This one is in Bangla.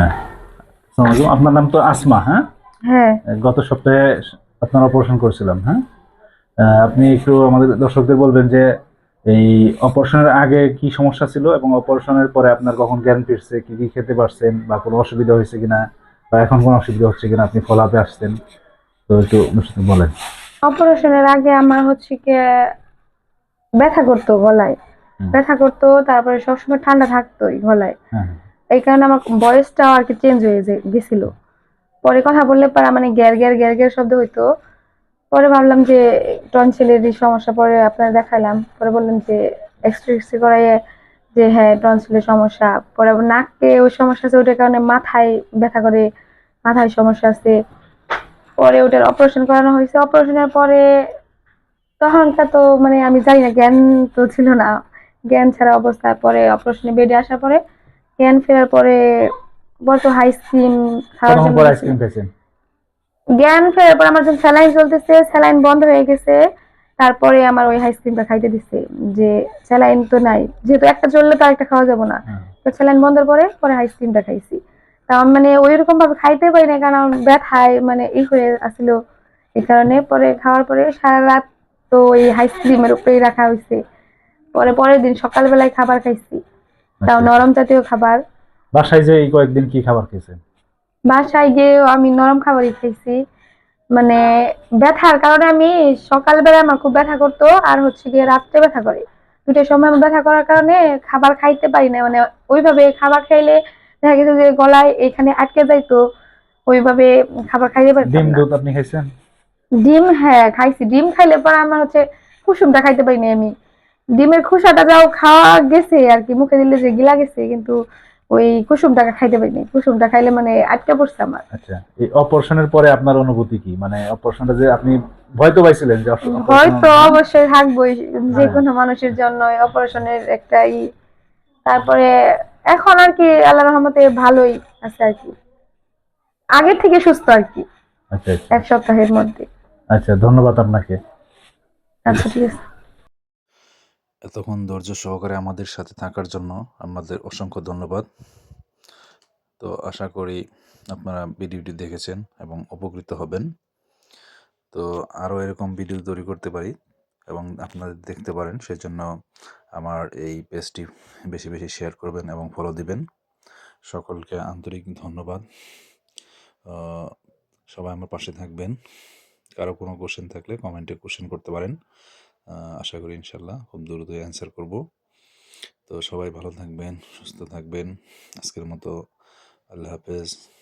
হ্যাঁ। আপনার নাম তো আসমা হ্যাঁ? হ্যাঁ। গত সপ্তাহে আপনার অপারেশন করেছিলাম হ্যাঁ? আপনি একটু আমাদের দর্শকদের বলবেন যে এই অপারেশনের আগে কি সমস্যা ছিল এবং অপারেশনের পরে আপনার কখন জ্ঞান ফিরছে কি কি খেতে পারছেন বা কোনো অসুবিধা হয়েছে কিনা বা এখন কোনো অসুবিধা হচ্ছে কিনা আপনি ফলাপে আসছেন। তো একটু বলেন। অপারেশনের আগে আমার হচ্ছে কি ব্যথা করতো গলায়। ব্যথা করতো তারপরে সবসময় ঠান্ডা থাকতোই গলায়। হ্যাঁ। এই কারণে আমার ভয়েসটাও আর কি চেঞ্জ হয়ে গেছিল। পরে কথা বললে পারা মানে গ্যার গ্যার গ্যার গ্যার শব্দ হইতো। পরে ভাবলাম যে টনসিলেরই সমস্যা পরে আপনার দেখালাম পরে বললেন যে এক্সরে করাইয়ে যে হ্যাঁ টনসিলের সমস্যা। পরে আবার নাকে ওই সমস্যা আছে, ওটার কারণে মাথায় ব্যথা করে, মাথায় সমস্যা আছে। পরে ওটার অপারেশন করানো হয়েছে। অপারেশনের পরে তখনটা তো মানে আমি জানি না, জ্ঞান তো ছিল না। জ্ঞান ছাড়া অবস্থায় পরে অপারেশনে বেডে আসার পরে জ্ঞান ফেরার পরে বলতো হাই স্ক্রিম খাওয়ার জন্য আইসক্রিম খেয়েছেন জ্ঞান ফেরার পর আমার যখন স্যালাইন চলতেছে স্যালাইন বন্ধ হয়ে গেছে তারপরে আমার ওই আইসক্রিমটা খাইতে দিচ্ছে যে স্যালাইন তো নাই যেহেতু একটা চললে তো আরেকটা খাওয়া যাবে না। হ্যাঁ। তো স্যালাইন বন্ধের পরে পরে আইসক্রিমটা খাইছি। তা মানে ওই রকম ভাবে খাইতে পারি না কারণ ব্যথায় মানে ই হয়ে আসছিল এই কারণে পরে খাওয়ার পরে সারা রাত তো ওই আইসক্রিমের উপরেই রাখা হয়েছে পরে পরের দিন সকালবেলায় খাবার খাইছি। তাও আচ্ছা। নরম জাতীয় খাবার। বাসায় যে এই কয়েকদিন কি খাবার খেয়েছেন? বাসায় গিয়েও আমি নরম খাবারই খাইছি মানে ব্যথার কারণে আমি সকালবেলা আমার খুব ব্যথা করতো আর হচ্ছে গিয়ে রাত্রে ব্যথা করে। দুটোর সময় আমার ব্যথা করার কারণে খাবার খাইতে পারি না মানে ওইভাবে খাবার খাইলে দেখা গেছে যে গলায় এখানে আটকে যাইতো ওইভাবে খাবার খাইতে পারতাম ডিম। দুধ আপনি খাইছেন? ডিম হ্যাঁ খাইছি। ডিম খাইলে পরে আমার হচ্ছে কুসুমটা খাইতে পারি না আমি। ডিমের খোসাটা যাও খাওয়া গেছে আর কি মুখে দিলে যে গিলা গেছে কিন্তু ওই কুসুমটাকে খাইতে পারিনি। কুসুমটা খাইলে মানে আটকে পড়ছে আমার। আচ্ছা এই অপারেশনের পরে আপনার অনুভূতি কি? মানে অপারেশনটা যে আপনি ভয় তো পাইছিলেন যে হয়তো অবশ্যই থাকবোই যে। কোনো মানুষের জন্য অপারেশনের একটা ই তারপরে এখন আর কি আল্লাহ রহমতে ভালোই আছে আর কি। আগের থেকে সুস্থ আর কি আচ্ছা আচ্ছা। এক সপ্তাহের মধ্যে। আচ্ছা ধন্যবাদ আপনাকে। আচ্ছা ঠিক আছে। এতক্ষণ ধৈর্য সহকারে আমাদের সাথে থাকার জন্য আমাদের অসংখ্য ধন্যবাদ। তো আশা করি আপনারা ভিডিওটি দেখেছেন এবং উপকৃত হবেন। তো আরও এরকম ভিডিও তৈরি করতে পারি এবং আপনাদের দেখতে পারেন, সেজন্য আমার এই পেজটি বেশি বেশি শেয়ার করবেন এবং ফলো দিবেন। সকলকে আন্তরিক ধন্যবাদ। সবাই আমার পাশে থাকবেন। কারও কোনো কোশ্চেন থাকলে কমেন্টে কোশ্চেন করতে পারেন। আশা করি ইনশাল্লাহ খুব দ্রুতই অ্যান্সার করব। তো সবাই ভালো থাকবেন, সুস্থ থাকবেন। আজকের মতো আল্লাহ হাফেজ।